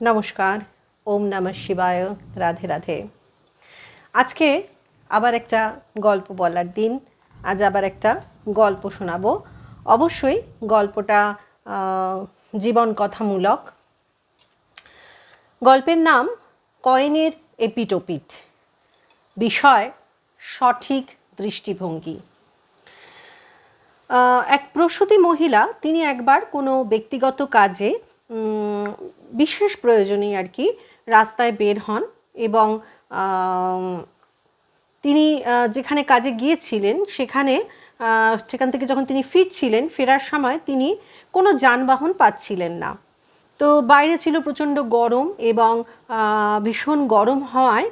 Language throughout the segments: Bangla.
নমস্কার, ওম নমঃ শিবায়, রাধে রাধে। আজকে আবার একটা গল্প বলার দিন, আজ আবার একটা গল্প শোনাবো। অবশ্যই গল্পটা জীবন কথামূলক গল্পের নাম কয়েনের এপিটোপিট। বিষয়, সঠিক দৃষ্টিভঙ্গি। এক প্রসূতি মহিলা, তিনি একবার কোনো ব্যক্তিগত কাজে বিশেষ প্রয়োজনেই আর কি রাস্তায় বের হন এবং তিনি যেখানে কাজে গিয়েছিলেন সেখানে সেখান থেকে যখন তিনি ফিরছিলেন, ফেরার সময় তিনি কোনো যানবাহন পাচ্ছিলেন না। তো বাইরে ছিল প্রচণ্ড গরম এবং ভীষণ গরম হওয়ায়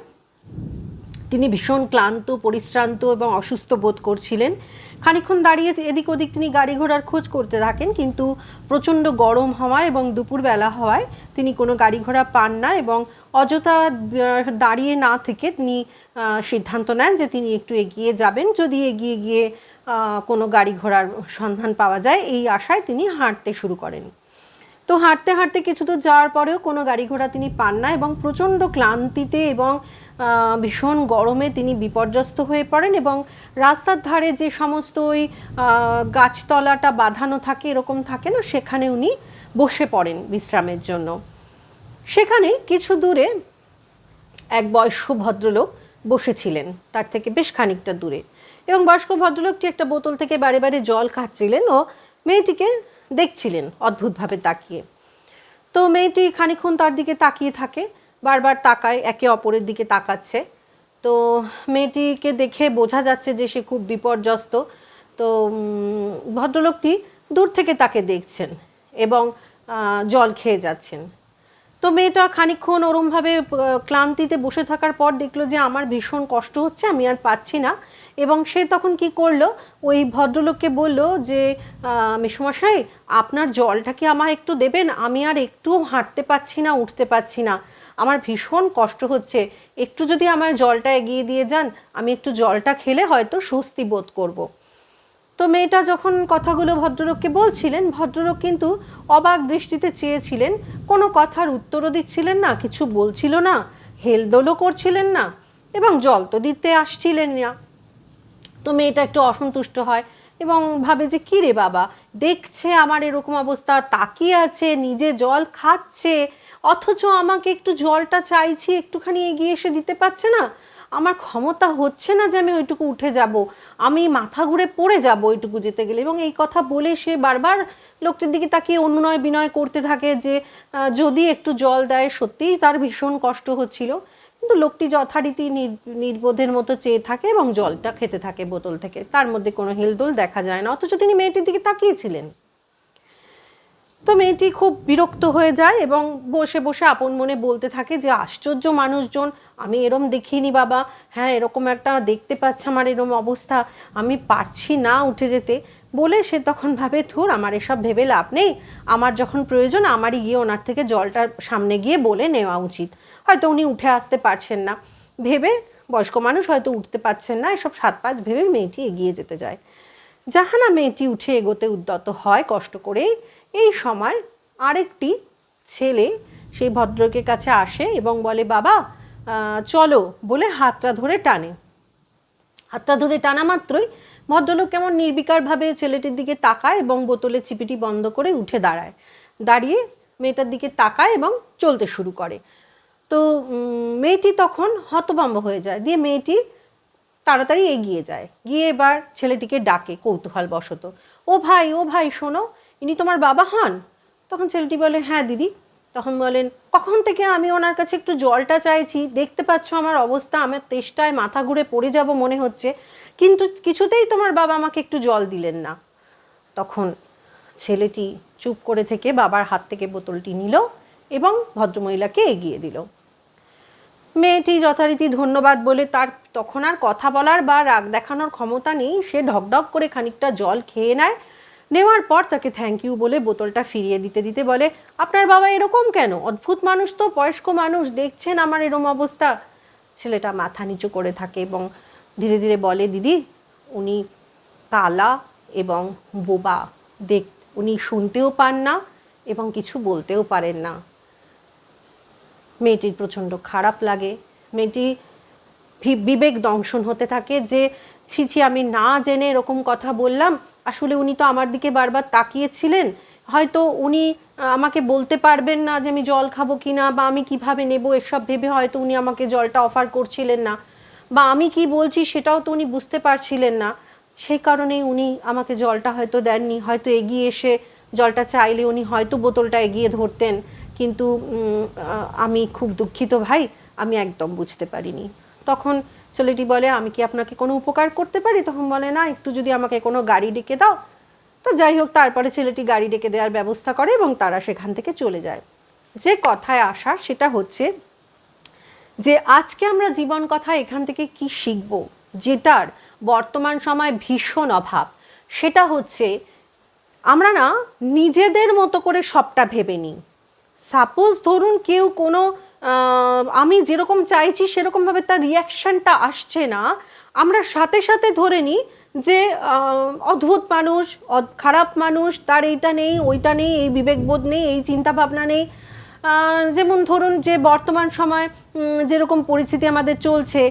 তিনি ভীষণ ক্লান্ত, পরিশ্রান্ত এবং অসুস্থ বোধ করছিলেন। খানিকক্ষণ দাঁড়িয়ে এদিক ওদিক তিনি গাড়ি ঘোড়ার খোঁজ করতে থাকেন, কিন্তু প্রচণ্ড গরম হওয়ায় এবং দুপুরবেলা হওয়ায় তিনি কোনো গাড়ি ঘোড়া পান না এবং অযথা দাঁড়িয়ে না থেকে তিনি সিদ্ধান্ত নেন যে তিনি একটু এগিয়ে যাবেন। যদি এগিয়ে গিয়ে কোনো গাড়ি ঘোড়ার সন্ধান পাওয়া যায়, এই আশায় তিনি হাঁটতে শুরু করেন। তো হাঁটতে হাঁটতে কিছু দূর যাওয়ার পরেও কোনো গাড়ি ঘোড়া তিনি পান না এবং প্রচণ্ড ক্লান্তিতে এবং ভীষণ গরমে তিনি বিপর্যস্ত হয়ে পড়েন এবং রাস্তার ধারে যে সমস্ত ওই গাছতলাটা বাঁধানো থাকে, এরকম থাকে না, সেখানে উনি বসে পড়েন বিশ্রামের জন্য। সেখানে কিছু দূরে এক বয়স্ক ভদ্রলোক বসেছিলেন, তার থেকে বেশ খানিকটা দূরে। এবং বয়স্ক ভদ্রলোকটি একটা বোতল থেকে বারে বারে জল খাচ্ছিলেন ও মেয়েটিকে দেখছিলেন, অদ্ভুতভাবে তাকিয়ে। তো মেয়েটি খানিকক্ষণ তার দিকে তাকিয়ে থাকে বারবার তাকায়, একে অপরের দিকে তাকাচ্ছে। তো মেয়েটিকে দেখে বোঝা যাচ্ছে যে সে খুব বিপর্যস্ত। তো ভদ্রলোকটি দূর থেকে তাকে দেখছেন এবং জল খেয়ে যাচ্ছেন। তো মেয়েটা খানিকক্ষণ ওরমভাবে ক্লান্তিতে বসে থাকার পর দেখল যে আমার ভীষণ কষ্ট হচ্ছে, আমি আর পাচ্ছি না। এবং সে তখন কি করল? ওই ভদ্রলোককে বলল যে মেসোমশাই, আপনার জলটা কি আমায় একটু দেবেন? আমি আর একটু হাঁটতে পারছি না, উঠতে পারছি না। আমার ভীষণ কষ্ট হচ্ছে। একটু যদি আমায় জলটা এগিয়ে দিয়ে যান, আমি একটু জলটা খেলে হয়তো স্বস্তি বোধ করব। তো মেয়েটা যখন কথাগুলো ভদ্রলোককে বলছিলেন, ভদ্রলোক কিন্তু অবাক দৃষ্টিতে চেয়েছিলেন, কোনো কথার উত্তরও দিচ্ছিলেন না, কিছু বলছিল না, হেলদোলও করছিলেন না, এবং জল তো দিতে আসছিলেন না। তো মেয়েটা একটু অসন্তুষ্ট হয় এবং ভাবে যে, কী রে বাবা, দেখছে আমার এরকম অবস্থা, তাকিয়ে আছে, নিজে জল খাচ্ছে অথচ আমাকে একটু জলটা চাইছি, একটুখানি এগিয়ে এসে দিতে পারছে না। আমার ক্ষমতা হচ্ছে না যে আমি ওইটুকু উঠে যাব। আমি মাথা ঘুরে পড়ে যাব ওইটুকু যেতে গেলে। এবং এই কথা বলে সে বারবার লোকটির দিকে তাকিয়ে অনুনয় বিনয় করতে থাকে যে যদি একটু জল দেয়, সত্যিই তার ভীষণ কষ্ট হচ্ছিল। কিন্তু লোকটি যথারীতি নির- নির্বোধের মতো চেয়ে থাকে এবং জলটা খেতে থাকে বোতল থেকে। তার মধ্যে কোনো হেলদোল দেখা যায় না। অথচ তিনি মেয়েটির দিকে তাকিয়েছিলেন। তো মেয়েটি খুব বিরক্ত হয়ে যায় এবং বসে বসে আপন মনে বলতে থাকে যে, আশ্চর্য মানুষজন, আমি এরম দেখিনি বাবা। হ্যাঁ এরকম একটা দেখতে পাচ্ছে আমার এরম অবস্থা। আমি পারছি না উঠে যেতে। বলে সে তখন ভাবে থুর আমার এসব ভেবে লাভ নেই। আমার যখন প্রয়োজন, আমারই গিয়ে ওনার থেকে জলটার সামনে গিয়ে বলে নেওয়া উচিত। হয়তো উনি উঠে আসতে পারছেন না। ভেবে বয়স্ক মানুষ হয়তো উঠতে পারছেন না। এসব সাত পাঁচ ভেবে মেয়েটি এগিয়ে যেতে যায়। জাহানা মেয়েটি উঠে এগোতে উদ্যত হয় কষ্ট করে এই সময় আরেকটি ছেলে সেই ভদ্রকের কাছে আসে এবং বলে, বাবা চলো, বলে হাতটা ধরে টানে। হাতটা ধরে টানা মাত্রই ভদ্রলোক কেমন নির্বিকারভাবে ছেলেটির দিকে তাকায় এবং বোতলের চিপিটি বন্ধ করে উঠে দাঁড়ায়। দাঁড়িয়ে মেয়েটার দিকে তাকায় এবং চলতে শুরু করে। তো মেয়েটি তখন হতভম্ব হয়ে যায়। দিয়ে মেয়েটি তাড়াতাড়ি এগিয়ে যায়। গিয়ে এবার ছেলেটিকে ডাকে কৌতূহল বশত ও ভাই ও ভাই, শোনো ইনি তোমার বাবা হন? তখন ছেলেটি বলে হ্যাঁ দিদি। তখন বলেন, কখন থেকে আমি ওনার কাছে একটু জলটা চাইছি? দেখতে পাচ্ছ আমার অবস্থা, আমার তেষ্টায় মাথা ঘুরে পড়ে যাব মনে হচ্ছে, কিন্তু কিছুতেই তোমার বাবা আমাকে একটু জল দিলেন না। তখন ছেলেটি চুপ করে থেকে বাবার হাত থেকে বোতলটি নিল এবং ভদ্রমহিলাকে এগিয়ে দিল। মেয়েটি যথারীতি ধন্যবাদ বলে তার তখন আর কথা বলার বা রাগ দেখানোর ক্ষমতা নেই। সে ঢকঢক করে খানিকটা জল খেয়ে নেয় নেওয়ার পর তাকে থ্যাংক ইউ বলে বোতলটা ফিরিয়ে দিতে দিতে বলে, আপনার বাবা এরকম কেন? অদ্ভুত মানুষ তো, বয়স্ক মানুষ, দেখছেন আমার এরম অবস্থা। ছেলেটা মাথা নিচু করে থাকে এবং ধীরে ধীরে বলে, দিদি, উনি কালা এবং বোবা। দেখ, উনি শুনতেও পান না এবং কিছু বলতেও পারেন না। মেয়েটির প্রচণ্ড খারাপ লাগে। মেয়েটি বিবেক দংশন হতে থাকে যে, ছি ছি, আমি না জেনে এরকম কথা বললাম আসলে উনি তো আমার দিকে বারবার তাকিয়েছিলেন। হয়তো উনি আমাকে বলতে পারবেন না যে আমি জল খাব কি না বা আমি কীভাবে নেব, এসব ভেবে হয়তো উনি আমাকে জলটা অফার করছিলেন না। বা আমি কি বলছি সেটাও তো উনি বুঝতে পারছিলেন না। সেই কারণেই উনি আমাকে জলটা হয়তো দেননি। হয়তো এগিয়ে এসে জলটা চাইলে উনি হয়তো বোতলটা এগিয়ে ধরতেন। কিন্তু আমি খুব দুঃখিত ভাই, আমি একদম বুঝতে পারিনি। তখন ছেলেটি বলে, আমি কি আপনাকে কোনো উপকার করতে পারি? তখন বলে, না, একটু যদি আমাকে কোনো গাড়ি ডেকে দাও। তো যাই হোক, তারপরে ছেলেটি গাড়ি ডেকে দেওয়ার ব্যবস্থা করে এবং তারা সেখান থেকে চলে যায়। যে কথায় আসা, সেটা হচ্ছে যে, আজকে আমরা জীবন কথা এখান থেকে কি শিখব, যেটার বর্তমান সময় ভীষণ অভাব, সেটা হচ্ছে আমরা না নিজেদের মতো করে সবটা ভেবে নিই। সাপোজ ধরুন কেউ কোনো আমি যেরকম চাইছি সেরকমভাবে তার রিয়াকশনটা আসছে না। আমরা সাথে সাথে ধরে নিই যে অদ্ভুত মানুষ খারাপ মানুষ, তার এইটা নেই, ওইটা নেই, এই বিবেকবোধ নেই, এই চিন্তা ভাবনা নেই যেমন ধরুন যে, বর্তমান সময় যেরকম পরিস্থিতি আমাদের চলছে,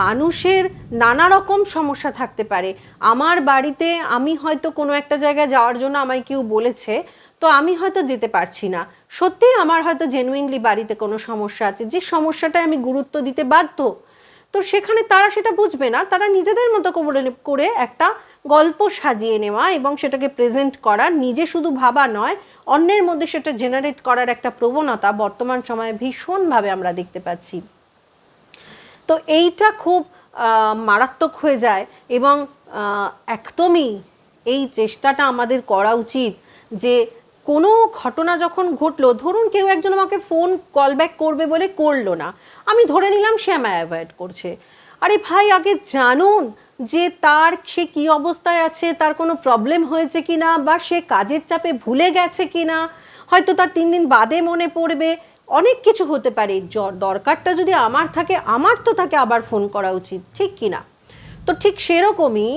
মানুষের নানা রকম সমস্যা থাকতে পারে। আমার বাড়িতে আমি হয়তো কোনো একটা জায়গায় যাওয়ার জন্য আমায় কেউ বলেছে তো আমি হয়তো যেতে পারছি না। সত্যিই আমার হয়তো জেনুইনলি বাড়িতে কোনো সমস্যা আছে। যে সমস্যাটায় আমি গুরুত্ব দিতে বাধ্য, তো সেখানে তারা সেটা বুঝবে না। তারা নিজেদের মতো করে করে একটা গল্প সাজিয়ে নেওয়া এবং সেটাকে প্রেজেন্ট করা। নিজে শুধু ভাবা নয়, অন্যের মধ্যে সেটা জেনারেট করার একটা প্রবণতা বর্তমান সময়ে ভীষণভাবে আমরা দেখতে পাচ্ছি। তো এইটা খুব মারাত্মক হয়ে যায় এবং একদমই এই চেষ্টাটা আমাদের করা উচিত যে কোনো ঘটনা যখন ঘটলো, ধরুন কেউ একজন আমাকে ফোন কল ব্যাক করবে বলে করল না, আমি ধরে নিলাম সে আমায় অ্যাভয়েড করছে। আরে ভাই, আগে জানুন যে তার, সে কি অবস্থায় আছে, তার কোনো প্রবলেম হয়েছে কি না বা সে কাজের চাপে ভুলে গেছে কি না হয়তো তার তিন দিন বাদে মনে পড়বে, অনেক কিছু হতে পারে। দরকারটা যদি আমার থাকে, আমার তো তাকে আবার ফোন করা উচিত, ঠিক কি না তো ঠিক সেরকমই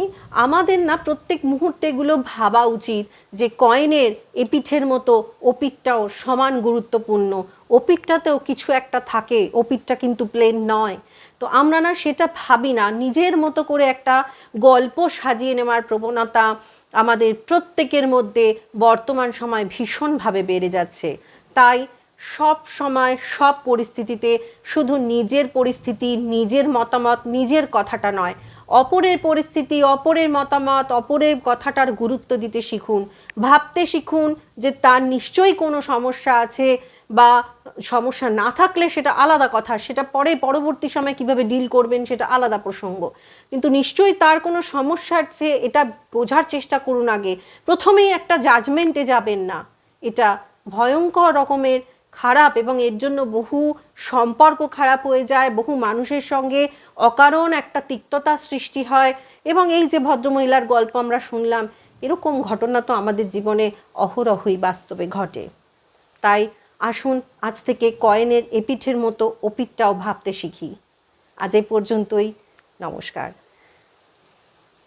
আমাদের না প্রত্যেক মুহূর্তে এগুলো ভাবা উচিত যে কয়েনের এপিঠের মতো ওপিঠটাও সমান গুরুত্বপূর্ণ। ওপিঠটাতেও কিছু একটা থাকে, ওপিঠটা কিন্তু প্লেন নয়। তো আমরা না সেটা ভাবি না, নিজের মতো করে একটা গল্প সাজিয়ে নেওয়ার প্রবণতা আমাদের প্রত্যেকের মধ্যে বর্তমান সময় ভীষণভাবে বেড়ে যাচ্ছে। তাই সব সময় সব পরিস্থিতিতে শুধু নিজের পরিস্থিতি, নিজের মতামত, নিজের কথাটা নয় অপরের পরিস্থিতি, অপরের মতামত, অপরের কথাটার গুরুত্ব দিতে শিখুন। ভাবতে শিখুন যে তার নিশ্চয়ই কোনো সমস্যা আছে বা সমস্যা না থাকলে সেটা আলাদা কথা। সেটা পরে পরবর্তী সময় কীভাবে ডিল করবেন সেটা আলাদা প্রসঙ্গ। কিন্তু নিশ্চয়ই তার কোনো সমস্যা আছে, এটা বোঝার চেষ্টা করুন আগে। প্রথমেই একটা জাজমেন্টে যাবেন না। এটা ভয়ঙ্কর রকমের খারাপ এবং এর জন্য বহু সম্পর্ক খারাপ হয়ে যায়, বহু মানুষের সঙ্গে অকারণ একটা তিক্ততা সৃষ্টি হয় এবং এই যে ভদ্রমহিলার গল্প আমরা শুনলাম, এরকম ঘটনা তো আমাদের জীবনে অহরহই বাস্তবে ঘটে। তাই আসুন আজ থেকে কয়েনের এপিঠের মতো ওপিঠটাও ভাবতে শিখি। আজ এই পর্যন্তই, নমস্কার।